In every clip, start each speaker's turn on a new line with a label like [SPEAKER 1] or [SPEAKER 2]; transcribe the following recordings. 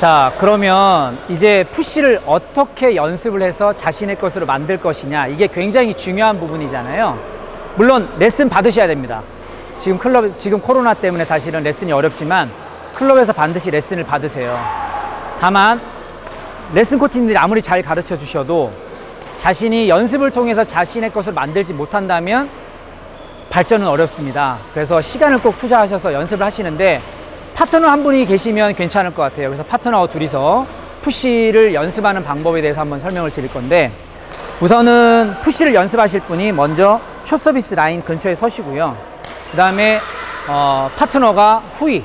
[SPEAKER 1] 자, 그러면 이제 푸시를 어떻게 연습을 해서 자신의 것으로 만들 것이냐. 이게 굉장히 중요한 부분이잖아요. 물론 레슨 받으셔야 됩니다. 지금 클럽, 지금 코로나 때문에 사실은 레슨이 어렵지만 클럽에서 반드시 레슨을 받으세요. 다만 레슨 코치님들이 아무리 잘 가르쳐 주셔도 자신이 연습을 통해서 자신의 것을 만들지 못한다면 발전은 어렵습니다. 그래서 시간을 꼭 투자하셔서 연습을 하시는데 파트너 한 분이 계시면 괜찮을 것 같아요. 그래서 파트너와 둘이서 푸시를 연습하는 방법에 대해서 한번 설명을 드릴 건데 우선은 푸시를 연습하실 분이 먼저 숏 서비스 라인 근처에 서시고요. 그 다음에 어, 파트너가 후위,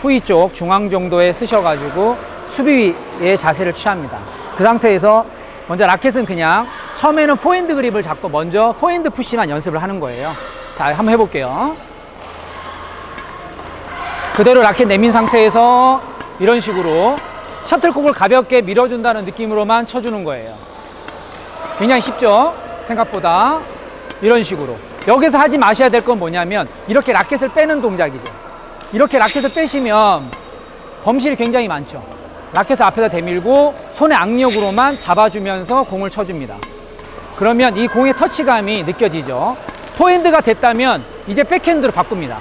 [SPEAKER 1] 후위 쪽 중앙 정도에 쓰셔가지고 수비의 자세를 취합니다. 그 상태에서 먼저 라켓은 그냥 처음에는 포핸드 그립을 잡고 먼저 포핸드 푸시만 연습을 하는 거예요. 자, 한번 해볼게요. 그대로 라켓 내민 상태에서 이런 식으로 셔틀콕을 가볍게 밀어준다는 느낌으로만 쳐주는 거예요. 굉장히 쉽죠? 생각보다. 이런 식으로. 여기서 하지 마셔야 될 건 뭐냐면 이렇게 라켓을 빼는 동작이죠. 이렇게 라켓을 빼시면 범실이 굉장히 많죠. 라켓을 앞에다 대밀고 손의 악력으로만 잡아주면서 공을 쳐줍니다. 그러면 이 공의 터치감이 느껴지죠. 포핸드가 됐다면 이제 백핸드로 바꿉니다.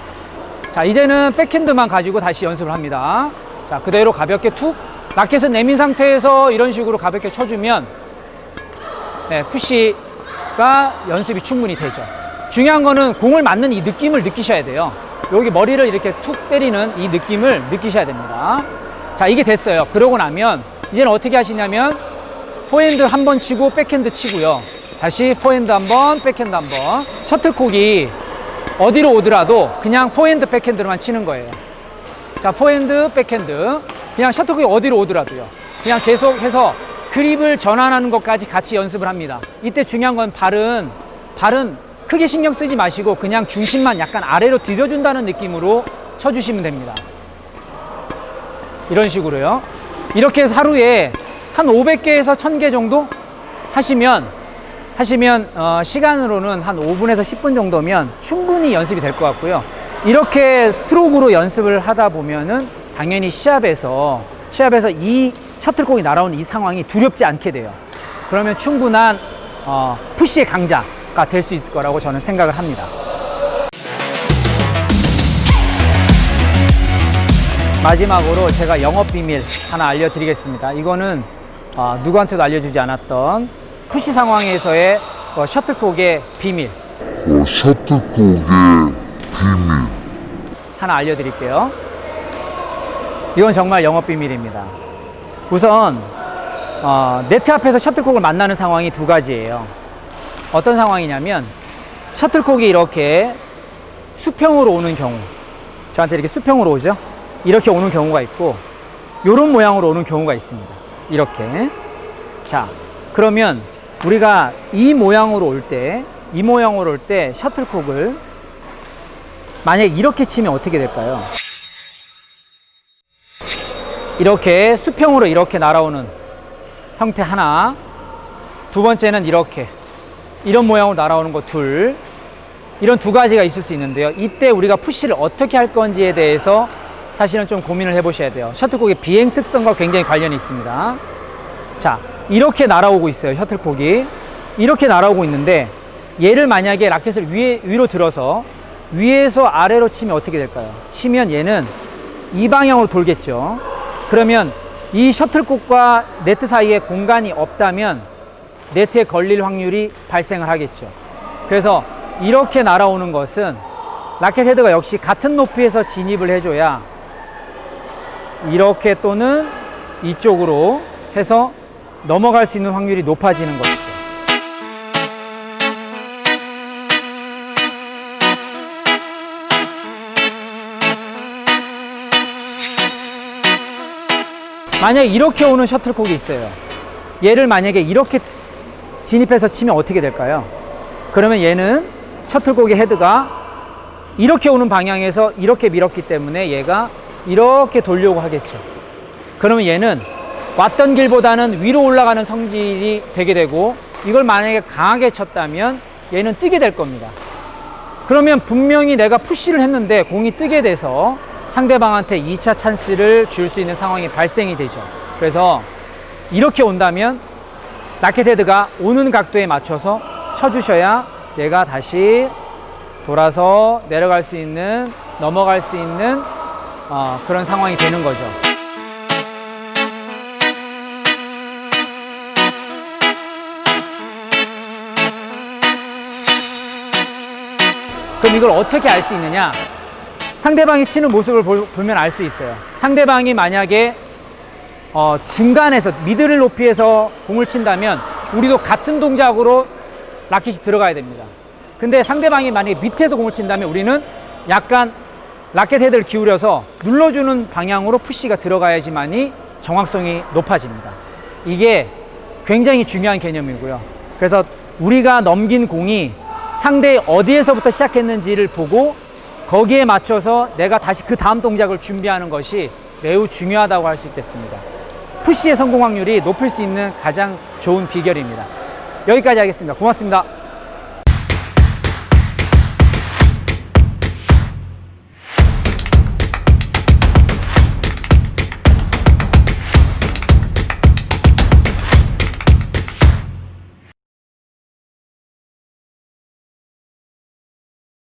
[SPEAKER 1] 자, 이제는 백핸드만 가지고 다시 연습을 합니다. 자, 그대로 가볍게 툭. 라켓은 내민 상태에서 이런 식으로 가볍게 쳐주면 네, 푸시가 연습이 충분히 되죠. 중요한 거는 공을 맞는 이 느낌을 느끼셔야 돼요. 여기 머리를 이렇게 툭 때리는 이 느낌을 느끼셔야 됩니다. 자, 이게 됐어요. 그러고 나면 이제는 어떻게 하시냐면 포핸드 한 번 치고 백핸드 치고요. 다시 포핸드 한 번, 백핸드 한 번. 셔틀콕이 어디로 오더라도 그냥 포핸드, 백핸드로만 치는 거예요. 자, 포핸드, 백핸드. 그냥 셔틀콕이 어디로 오더라도요. 그냥 계속해서 그립을 전환하는 것까지 같이 연습을 합니다. 이때 중요한 건 발은, 발은 크게 신경 쓰지 마시고 그냥 중심만 약간 아래로 들여준다는 느낌으로 쳐주시면 됩니다. 이런 식으로요. 이렇게 해서 하루에 한 500개에서 1000개 정도 하시면 하시면 어, 시간으로는 한 5분에서 10분 정도면 충분히 연습이 될 것 같고요. 이렇게 스트로크로 연습을 하다 보면은 당연히 시합에서 시합에서 이 셔틀콕이 날아오는 이 상황이 두렵지 않게 돼요. 그러면 충분한 어, 푸시의 강자가 될 수 있을 거라고 저는 생각을 합니다. 마지막으로 제가 영업 비밀 하나 알려드리겠습니다. 이거는 어, 누구한테도 알려주지 않았던 푸시 상황에서의 어, 셔틀콕의 비밀
[SPEAKER 2] 어, 셔틀콕의 비밀.
[SPEAKER 1] 하나 알려드릴게요. 이건 정말 영업 비밀입니다. 우선 어, 네트 앞에서 셔틀콕을 만나는 상황이 두 가지예요. 어떤 상황이냐면 셔틀콕이 이렇게 수평으로 오는 경우, 저한테 이렇게 수평으로 오죠. 이렇게 오는 경우가 있고 이런 모양으로 오는 경우가 있습니다. 이렇게. 자, 그러면 우리가 이 모양으로 올 때, 이 모양으로 올 때 셔틀콕을 만약에 이렇게 치면 어떻게 될까요? 이렇게 수평으로 이렇게 날아오는 형태 하나, 두 번째는 이렇게 이런 모양으로 날아오는 거 둘, 이런 두 가지가 있을 수 있는데요. 이때 우리가 푸시를 어떻게 할 건지에 대해서 사실은 좀 고민을 해보셔야 돼요. 셔틀콕의 비행 특성과 굉장히 관련이 있습니다. 자, 이렇게 날아오고 있어요. 셔틀콕이 이렇게 날아오고 있는데 얘를 만약에 라켓을 위에 위로 들어서 위에서 아래로 치면 어떻게 될까요? 치면 얘는 이 방향으로 돌겠죠. 그러면 이 셔틀콕과 네트 사이에 공간이 없다면 네트에 걸릴 확률이 발생을 하겠죠. 그래서 이렇게 날아오는 것은 라켓 헤드가 역시 같은 높이에서 진입을 해줘야 이렇게 또는 이쪽으로 해서 넘어갈 수 있는 확률이 높아지는 것이죠. 만약에 이렇게 오는 셔틀콕이 있어요. 얘를 만약에 이렇게 진입해서 치면 어떻게 될까요? 그러면 얘는 셔틀콕의 헤드가 이렇게 오는 방향에서 이렇게 밀었기 때문에 얘가 이렇게 돌려고 하겠죠. 그러면 얘는 왔던 길보다는 위로 올라가는 성질이 되게 되고 이걸 만약에 강하게 쳤다면 얘는 뛰게 될 겁니다. 그러면 분명히 내가 푸시를 했는데 공이 뜨게 돼서 상대방한테 2차 찬스를 줄 수 있는 상황이 발생이 되죠. 그래서 이렇게 온다면 라켓 헤드가 오는 각도에 맞춰서 쳐주셔야 얘가 다시 돌아서 내려갈 수 있는 넘어갈 수 있는 어, 그런 상황이 되는 거죠. 그럼 이걸 어떻게 알 수 있느냐? 상대방이 치는 모습을 볼- 보면 알 수 있어요. 상대방이 만약에 어, 중간에서 미들 높이에서 공을 친다면 우리도 같은 동작으로 라켓이 들어가야 됩니다. 근데 상대방이 만약에 밑에서 공을 친다면 우리는 약간 라켓 헤드를 기울여서 눌러주는 방향으로 푸시가 들어가야지만이 정확성이 높아집니다. 이게 굉장히 중요한 개념이고요. 그래서 우리가 넘긴 공이 상대 어디에서부터 시작했는지를 보고 거기에 맞춰서 내가 다시 그 다음 동작을 준비하는 것이 매우 중요하다고 할 수 있겠습니다. 푸시의 성공 확률이 높일 수 있는 가장 좋은 비결입니다. 여기까지 하겠습니다. 고맙습니다.